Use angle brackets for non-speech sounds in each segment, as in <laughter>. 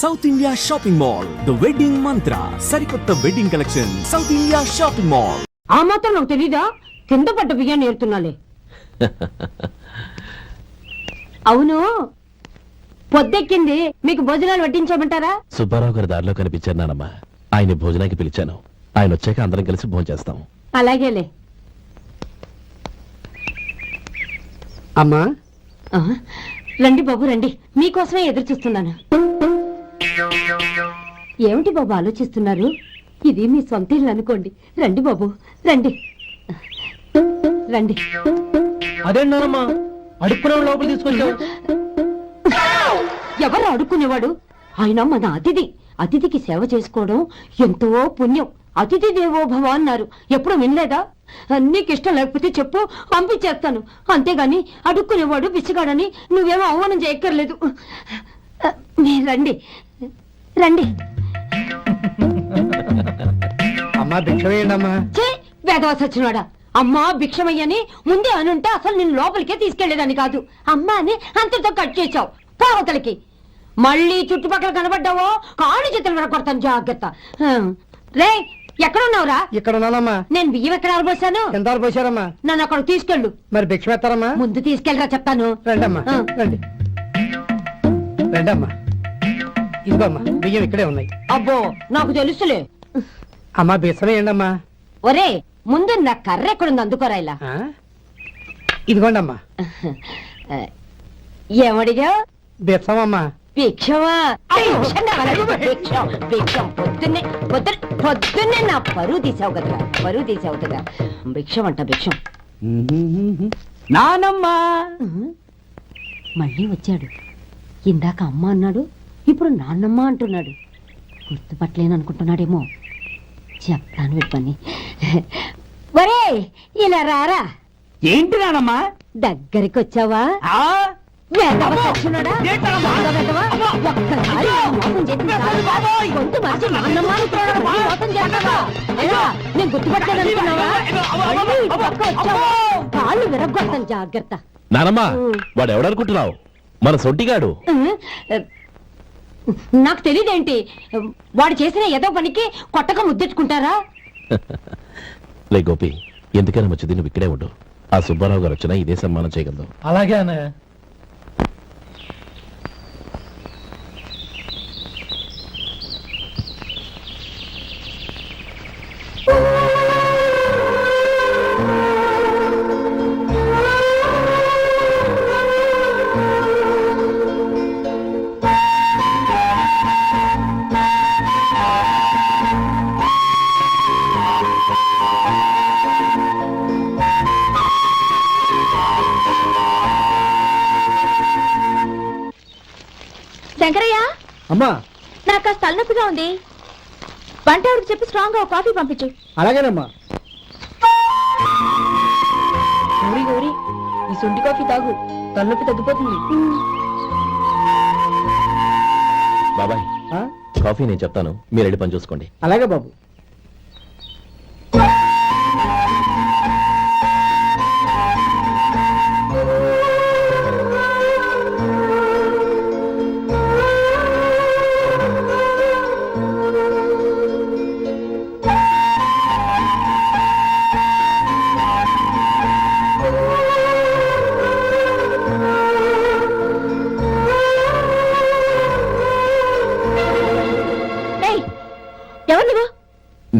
South India shopping mall the wedding mantra సరికొత్త wedding collection south India shopping mall ఆ మాత్రం నాకు తెలీదా? కింద పడ్డ బియ్యాన్ని ఏరుతున్నాలే అవును. పొద్దెక్కింది. మీకు భోజనాలు వడ్డించమంటారా? సుబ్బారావు గారి దారిలో కనిపించారు నానమ్మ. ఆయన భోజనానికి పిలిచాను. ఆయన వచ్చాక అందరం కలిసి భోజనం చేస్తాం. అలాగేలే. అమ్మా. ఆ, రండి బాబు రండి. మీకోసమే ఎదురు చూస్తున్నాను ఏమిటి బాబు ఆలోచిస్తున్నారు? ఇది మీ సొంత ఇల్లు అనుకోండి. రండి బాబు రండి. రండి. అదేంటమ్మా అడుక్కునే లోపల తీసుకొచ్చావు. ఎవరు అడుక్కునేవాడు? ఆయన మన అతిథి. అతిథికి సేవ చేసుకోవడం ఎంతో పుణ్యం. అతిథి దేవో భవ అన్నారు. ఎప్పుడు వినలేదా? నీకు ఇష్టం లేకపోతే చెప్పు పంపించేస్తాను. అంతేగాని అడుక్కునేవాడు బిచ్చగాడని నువ్వేమో అవమానం చేయక్కర్లేదు. మీరు రండి. రండి. అమ్మా భిక్ష వేయండి అమ్మా చే వేదవ సచ్చినవాడా అమ్మా భిక్షమయ్యని ముందే అనుంటే అసలు నేను లోపలికే తీసుకెళ్ళేదని కాదు. అమ్మా అని అంతటితో కట్ చేశావు. కావతలకి మళ్ళీ చుట్టుపక్కల కనబడ్డావో కాళ్ళు చేతులు విడగొడతాను జాగ్రత్త. రే ఎక్కడున్నావురా? ఇక్కడ ఉన్నానమ్మా. నేను బియ్యం ఎక్కడ ఆరబోసాను? ఎంత పోసారమ్మా నన్ను అక్కడ తీసుకెళ్ళు. మరి భిక్ష పెడతారమ్మా ముందు తీసుకెళ్ళరా చెప్తాను. రండమ్మా. ఆ. రండి. రండమ్మా. ఇదిగోమ్మా బియ్యం ఇక్కడే ఉన్నాయి. అబ్బో నాకు తెలుసులే. అమ్మా వేయండి అమ్మా ఒరే ముందు నా కర్ర ఎక్కడుంది అందుకోరా ఇలా. ఆ? ఇదిగోండి అమ్మా ఆ, ఏమడిగా బిచ్చమమ్మా భిక్షమా భిక్షం కావాలా? భిక్షం భిక్షం. పొద్దున్నే పొద్దున్న పొద్దున్నే నా పరువు తీసావు కదరా. పరువు తీసావు కదా. భిక్షం అంట భిక్షం. నానమ్మా. మళ్ళీ వచ్చాడు. ఇందాక అమ్మ అన్నాడు ఇప్పుడు నాన్నమ్మ అంటున్నాడు. గుర్తుపట్టలేను అనుకుంటున్నాడేమో చెప్తాను విప్పని. ఒరే ఇలా రారా? ఏంటి నానమ్మా దగ్గరికి వచ్చావా? కాళ్ళు జాగ్రత్త. నానమ్మ వాడు ఎవడనుకుంటున్నావు మన సొంటిగాడు. నాకు తెలియదేంటి వాడు చేసిన ఏదో పనికి కొట్టక ముద్దెట్టుకుంటారా? లే గోపి ఎందుకైనా మంచిది నువ్వు ఇక్కడే ఉండు. ఆ సుబ్బారావు గారు వచ్చినా ఇదే సన్మానం చేయగలదు. అలాగే అన్నయ్య. శంకరయ్య? అమ్మా. నాకు కాస్త తలనొప్పిగా ఉంది. వంట ఆవిడకి చెప్పి స్ట్రాంగ్గా ఒక కాఫీ పంపించు. అలాగేనమ్మా. గౌరీ గౌరీ ఈ సొంటి కాఫీ తాగు. తలనొప్పి తగ్గిపోతుంది. బాబాయ్ ఆ? కాఫీ నేను చెప్తాను. మీరు వెళ్ళి పని చూసుకోండి. అలాగే బాబు.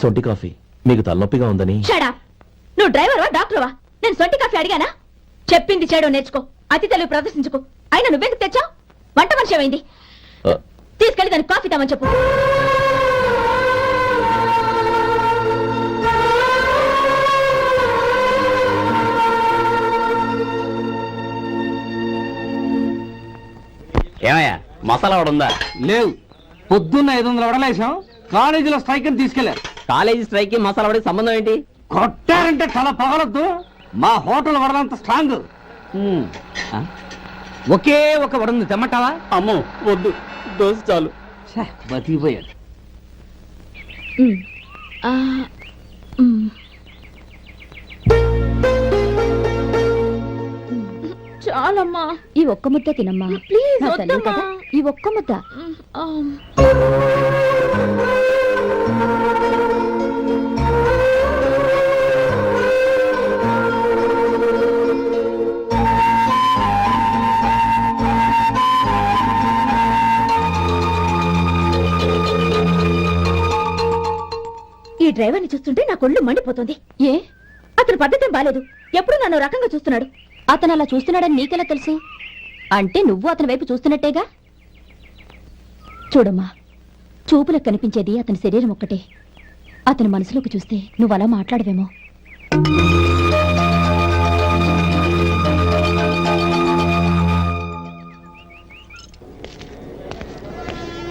సొంటి కాఫీ. మీకు తలనొప్పిగా ఉందని. నువ్వు డ్రైవర్వా డాక్టర్వా? నేను సొంటి కాఫీ అడిగానా? చెప్పింది చేయడం నేర్చుకో. అతి తెలివి ప్రదర్శించుకో. అయినా నువ్వెందుకు తెచ్చావు? వంట మనిషి ఏమైంది? తీసుకెళ్ళి దానికి కాఫీ తామని చెప్పు. ఏమయ్యా మసాలా వడ ఉందా? లేవు. పొద్దున్న ఐదు వందల వడలేసాం కాలేజీలో స్ట్రైక్ అని తీసుకెళ్ళారు కాలేజీ స్ట్రైక్కి మసాలా వడకి సంబంధం ఏంటి? కొట్టారంటే తల పగలొద్దు. మా హోటల్ వడలంత స్ట్రాంగ్. ఒకే ఒక వడ ఉంది తెమ్మంటావా? అమ్మో వద్దు. దోశ చాలు. ఛే, బతికిపోయాడు. చాలమ్మా. ఈ ఒక్క ముద్ద తినమ్మా. ప్లీజ్ నా తల్లి వద్దమ్మా. కదా ఈ ఒక్క ముద్ద. ఈ డ్రైవర్ని చూస్తుంటే నా కొళ్ళు మండిపోతుంది. ఏ? అతని పద్ధతి బాలేదు. ఎప్పుడు నన్ను రకంగా చూస్తున్నాడు? అతను అలా చూస్తున్నాడని నీకెలా తెలుసు? అంటే నువ్వు అతని వైపు చూస్తున్నట్టేగా? చూడమ్మా చూపులకు కనిపించేది అతని శరీరం ఒక్కటే. అతని మనసులోకి చూస్తే నువ్వు అలా మాట్లాడవేమో.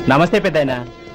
నమస్తే పెద్దాయన.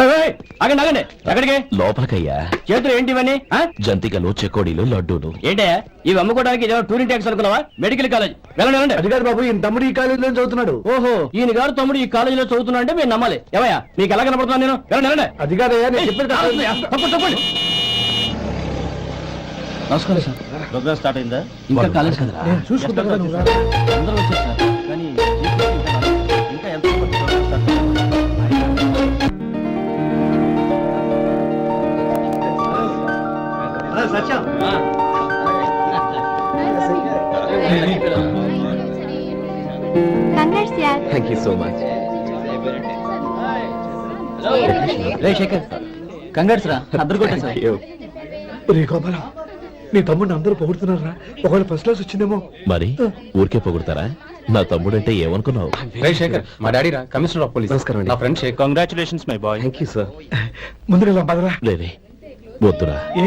ఆగండి ఆగండి. ఎక్కడికి? లోపలికయ్యా. చేతులు ఏంటి ఇవన్నీ ఆ? జంతికలు చెకోడీలు లడ్డూలు. ఏంటే ఇవి అమ్ముకోవడానికి ఇదేమో టూరింగ్ ట్యాక్స్ అనుకున్నావా? Medical college. వెళ్ళండి వెళ్ళండి. అది కాదు బాబు ఈయన తమ్ముడు ఈ కాలేజీలో చదువుతున్నాడు. ఓహో ఈయన గారు తమ్ముడు ఈ కాలేజీలో చదువుతున్నా అంటే మీరు నమ్మాలి. ఏవయ్యా మీకు ఎలా కనపడుతున్నాను నేను? వెళ్ళండి వెళ్ళండి. అది కాదయ్యా నేను చెప్పేది కాదు. నమస్కారం సార్. ప్రోగ్రామ్ స్టార్ట్ అయిందా? ఇంకా కాలేజ్ కదరా? చూసుకుంటాను కదా రా. అందరూ వచ్చారు థ్యాంక్ యూ సో మచ్ రే శేఖర్ కంగాడ్స్ రా అద్దరు కొట్టా సార్. రే గోపాలం నీ తమ్ముడిని అందరూ పొగుడుతున్నారా? ఒకవేళ ఫస్ట్ క్లాస్ వచ్చిందేమో. మరి ఊరికే పొగుడతారా? నా తమ్ముడంటే ఏమనుకున్నావు? రే శేఖర్ మా డాడీ రా కమిషనర్ ఆఫ్ పోలీస్. నమస్కారం అండి. నా friend Shekhar. Congratulations my boy thank you sir ముందుగా పదరా. లేదే వద్దురా. ఏ?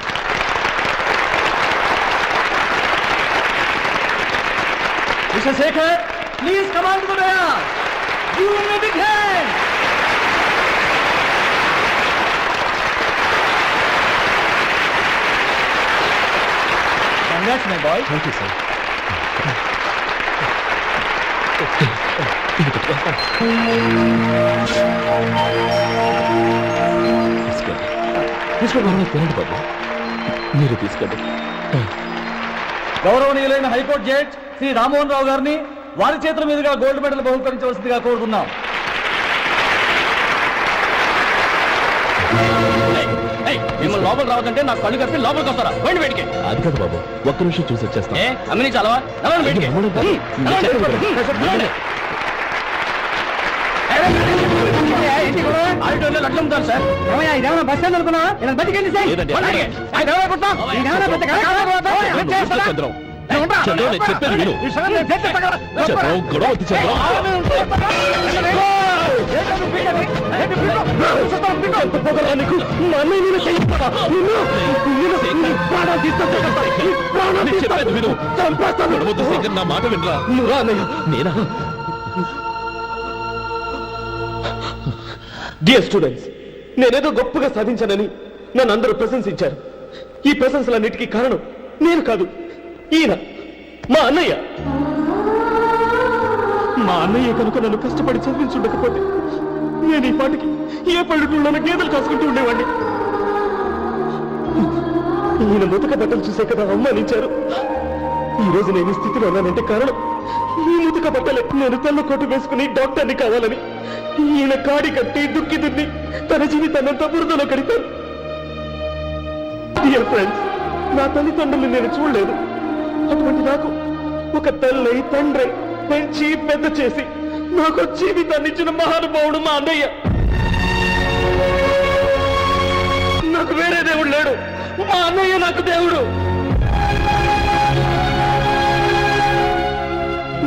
Mister Shekhar please come and to Give him a big hand! Congrats, my boy. Thank you sir తీసుకోండి తీసుకోండి తినండి బాబు? మీరు తీసుకోండి గౌరవనీయులైన high court judge Shri Rammohan Rao గారిని వారి చేతుల మీదుగా గోల్డ్ మెడల్ బహుకరించవలసిందిగా కోరుతున్నాం మిమ్మల్ని లోపల రావద్దంటే నాకు కళ్ళు కప్పి లోపలికి వస్తారా పోయింది బయటికి అది కాదు బాబు ఒక్క నిమిషం చూసి వచ్చేస్తాం ఏ అమ్మిని చాలవా నడవండి బయటికి సార్ బస్ స్టాండ్ అనుకున్నా బతికెళ్ళి లేదండి, చంద్రం చంద్రం నేను చెప్పేది విను? చంద్రం గొడవ వద్దు చంద్రం చెప్పేది విను. నా మాట వినరా? నేనా? డియర్ స్టూడెంట్స్ నేనేదో గొప్పగా సాధించానని నన్ను అందరూ ప్రశంసించారు. ఈ ప్రశంసలన్నిటికీ కారణం నేను కాదు. ఈయన మా అన్నయ్య. మా అన్నయ్య కనుక నన్ను కష్టపడి చదివించుండకపోతే నేను ఈ పాటికి ఏ పల్లెటూళ్ళలో గేదెలు కాసుకుంటూ ఉండేవాడిని ఈయన ముతక బట్టలు చూసే కదా అవమానించారు ఈ రోజు నేను ఈ స్థితిలో ఉన్నానంటే కారణం ఈ ముతక బట్టలే. నేను తెల్ల కోటు వేసుకుని డాక్టర్ని కావాలని ఈయన కాడి కట్టి దుక్కి దున్ని తన జీవితాన్నంతా బురదలో కడిపారు డియర్ ఫ్రెండ్స్ నా తల్లిదండ్రులు నేను చూడలేదు. అటువంటి నాకు ఒక తల్లి తండ్రి పెంచి పెద్ద చేసి నాకు జీవితాన్ని ఇచ్చిన మహానుభావుడు మా అన్నయ్య. నాకు వేరే దేవుడు లేడు. మా అన్నయ్య నాకు దేవుడు.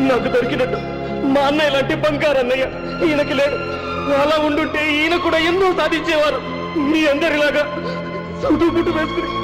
నాకు దొరికినట్టు మా అన్నయ్య లాంటి బంగారు అన్నయ్య ఈయనకి లేడు. అలా ఉండుంటే ఈయన కూడా ఎన్నో సాధించేవారు. మీ అందరిలాగా సుటు వేసుకుని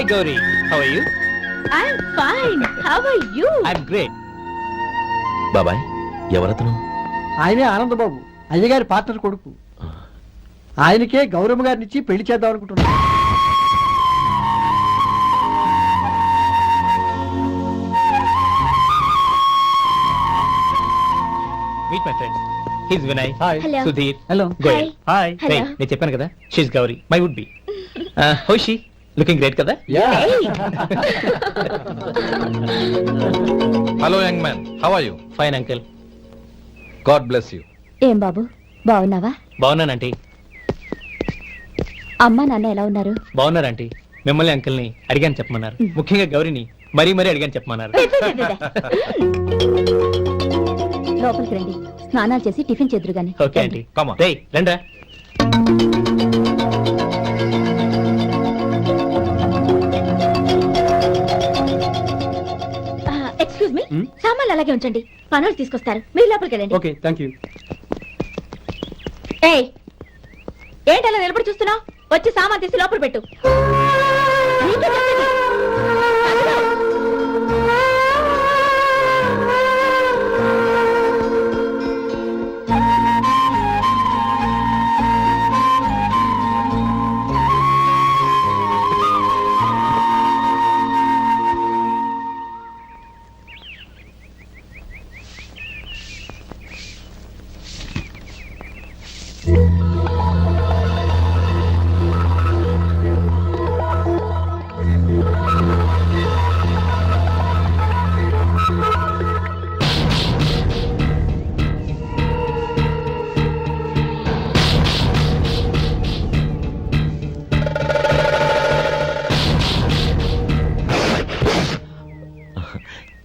hi Gauri how are you I'm fine how are you I'm great బాబాయ్ ఎవరతను? ఆయనే ఆనందబాబు అయ్యగారి పార్ట్నర్ కొడుకు. ఆయనకే గౌరమ్మ గారిని ఇచ్చి పెళ్ళి చేద్దాం అనుకుంటున్నాను meet my friend his Vinay Hello. Sudhir hello Goyal hi Hello. నేను చెప్పాను కదా. She's Gauri my would be హోషి looking great కదా? Hello young man how are you fine uncle God bless you ఏం బాబు? బాగున్నావా? బాగున్నానంటీ అమ్మా నాన్న ఎలా ఉన్నారు? బాగున్నారంటీ మిమ్మల్ని అంకిల్ని అడిగాను చెప్పమన్నారు. ముఖ్యంగా గౌరీని మరీ మరీ అడిగాను చెప్పమన్నారు. లోపలికి రండి. స్నానాలు చేసి టిఫిన్ చేద్దరు గాని okay aunty Come on. Excuse me సామాన్లు అలాగే ఉంచండి. పనులు తీసుకొస్తారు. మీరు లోపలికి వెళ్ళండి. ఓకే థ్యాంక్ యూ ఏయ్! ఏంటి అలా నిలబడి చూస్తున్నావు? వచ్చి సామాన్ తీసి లోపల పెట్టు.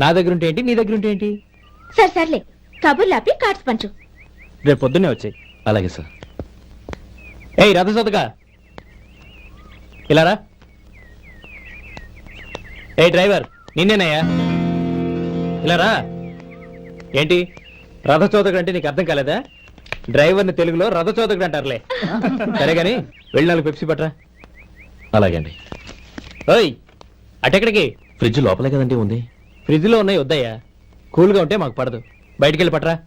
నా దగ్గర ఉంటే ఏంటి? నీ దగ్గర ఉంటే ఏంటి? సరే సర్లే. కబుర్లు ఆపి కార్డ్స్ పంచు. రేపు పొద్దున్నే వచ్చాయి. అలాగే సార్. ఏయ్ రథసోదగా ఇలారా ఏ డ్రైవర్ నిన్నేనయ్యా? ఇలారా ఏంటి? రథచోదకుడు అంటే నీకు అర్థం కాలేదా? డ్రైవర్ని తెలుగులో రథచోదకుడు అంటారులే. సరే గాని వెళ్ళి నాలుగు పెప్సీ పట్రా అలాగే అండి ఓయ్ అటెక్కడికి? ఫ్రిడ్జ్ లోపలే కదండి ఉంది. ఫ్రిడ్జ్లో ఉన్నాయి వద్దయ్యా. కూల్గా ఉంటే మాకు పడదు. బయటికి వెళ్ళి పట్రా.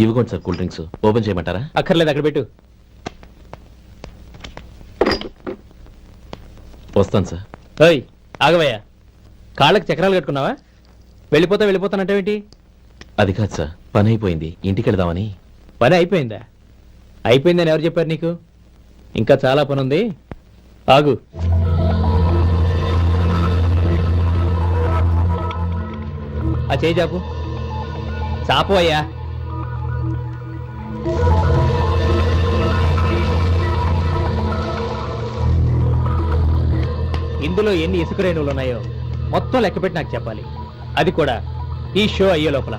ఇవ్వకోండి సార్ కూల్ డ్రింక్స్. ఓపెన్ చేయమంటారా? అక్కర్లేదు అక్కడ పెట్టు. వస్తాను సార్. ఓయ్ ఆగవయ్యా. కాళ్ళకి చక్రాలు కట్టుకున్నావా? వెళ్ళిపోతా వెళ్ళిపోతానంటావేంటి? అది కాదు సార్ పని అయిపోయింది. ఇంటికి వెళదామని. పని అయిపోయిందా? అయిపోయిందని ఎవరు చెప్పారు నీకు? ఇంకా చాలా పని ఉంది. ఆగు. ఆ చేయి చాపు. చాపు అయ్యా. ఇందులో ఎన్ని ఇసుక రేణువులు ఉన్నాయో మొత్తం లెక్కపెట్టి నాకు చెప్పాలి. అది కూడా ఈ షో అయ్యే లోపల.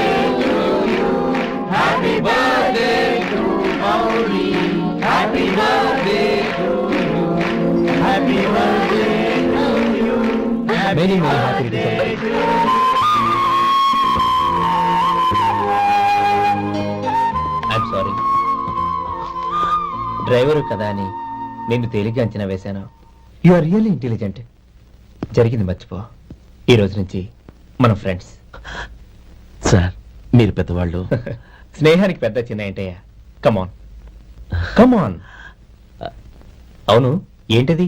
ఐఎమ్ సారీ డ్రైవరు కదా అని నిన్ను తేలిగ్గా అంచనా వేశాను. యు ఆర్ రియల్లీ ఇంటెలిజెంట్ జరిగింది మర్చిపో. ఈ రోజు నుంచి మనం ఫ్రెండ్స్ సార్ మీరు పెద్దవాళ్ళు. <laughs> స్నేహానికి పెద్ద చిన్న ఏంటయ్యా? కమాన్ కమాన్ <laughs> అవును ఏంటది?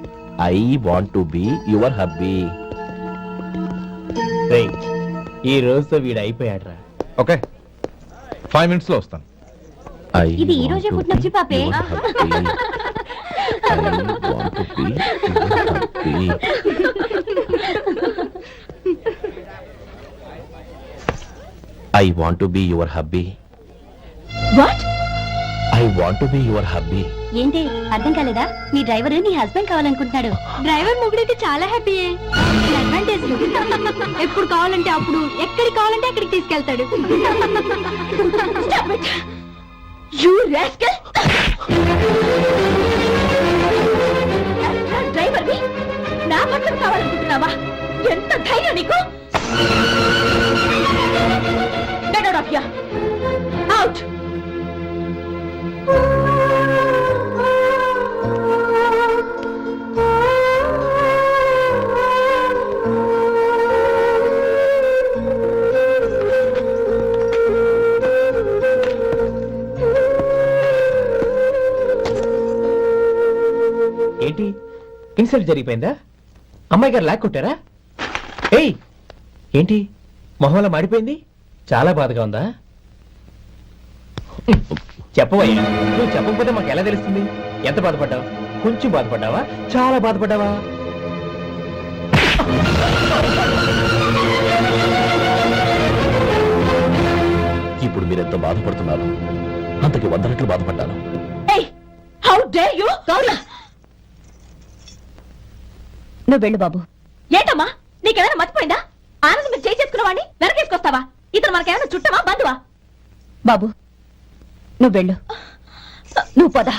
I want to be your hubby ఈ రోజుతో వీడు అయిపోయాడ్రా. ఓకే. ఫైవ్ మినిట్స్లో వస్తాను. ఇది ఈ రోజే పుట్టినొచ్చి పాపే. I want to be your hubby what I want to be your hubby ఏంటి? అర్థం కాలేదా? మీ డ్రైవర్ నీ హస్బెండ్ కావాలనుకుంటున్నాడు. డ్రైవర్ మొగుడైతే చాలా హ్యాపీయే. అడ్వాంటేజ్ ఎప్పుడు కావాలంటే అప్పుడు ఎక్కడికి కావాలంటే అక్కడికి తీసుకెళ్తాడు. యూ రాస్కల్ డ్రైవర్ నా భర్తను కావాలనుకుంటున్నావా? ఎంత ధైర్యం నీకు? అవుట్ ఏంటి? ఇన్సల్ట్ జరిగిపోయిందా? అమ్మాయి గారు లాక్కుంటారా ఏయ్! ఏంటి? మొహంలో మాడిపోయింది? చాలా బాధగా ఉందా? చెప్పవయ్యా. నువ్వు చెప్పకపోతే మాకు ఎలా తెలుస్తుంది? ఎంత బాధపడ్డావు? కొంచెం బాధపడ్డావా? చాలా బాధపడ్డావా? ఇప్పుడు మీరెంత బాధపడుతున్నారు? అంతకి వంద రెట్లు బాధపడ్డాను. హౌ డే యు నువ్వు వెళ్ళు బాబు. ఏంటమ్మా? నీకేమైనా మర్చిపోయిందా? ఆనందం మీరు చేయి చేసుకున్న వాడిని వెనకేసుకొస్తావా? ఇతను మనకేమైనా చుట్టమా? బంధువా? బాబు నువ్వు వెళ్ళు. నువ్వు పద.